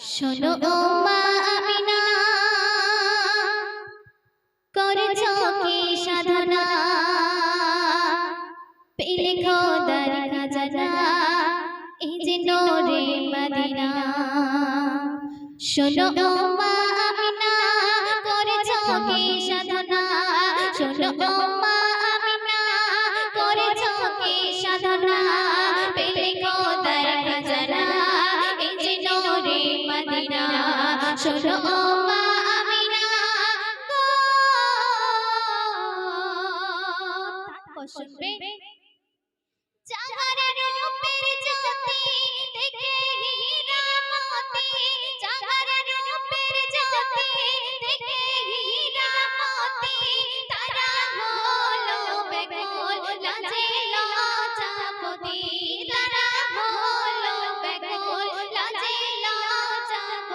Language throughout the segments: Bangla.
শোনো ও মা আমিনা, করেছ কি সাধনা? পেলে খোদার খাজানা, এই যে নোরে মদিনা। শোনো ও মা আমিনা, করেছ কি সাধনা? শোনো মা আমিনা। গো শুনবে চাহারে রূপের জ্যোতি দেখে হীরা মতি চাহারে রূপের জ্যোতি দেখে হীরা মতি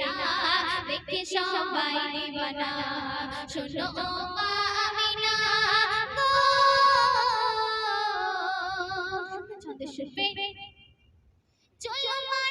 না দেখতে সবাই দিবানা। শোনো ও মা আমিনা চলো মা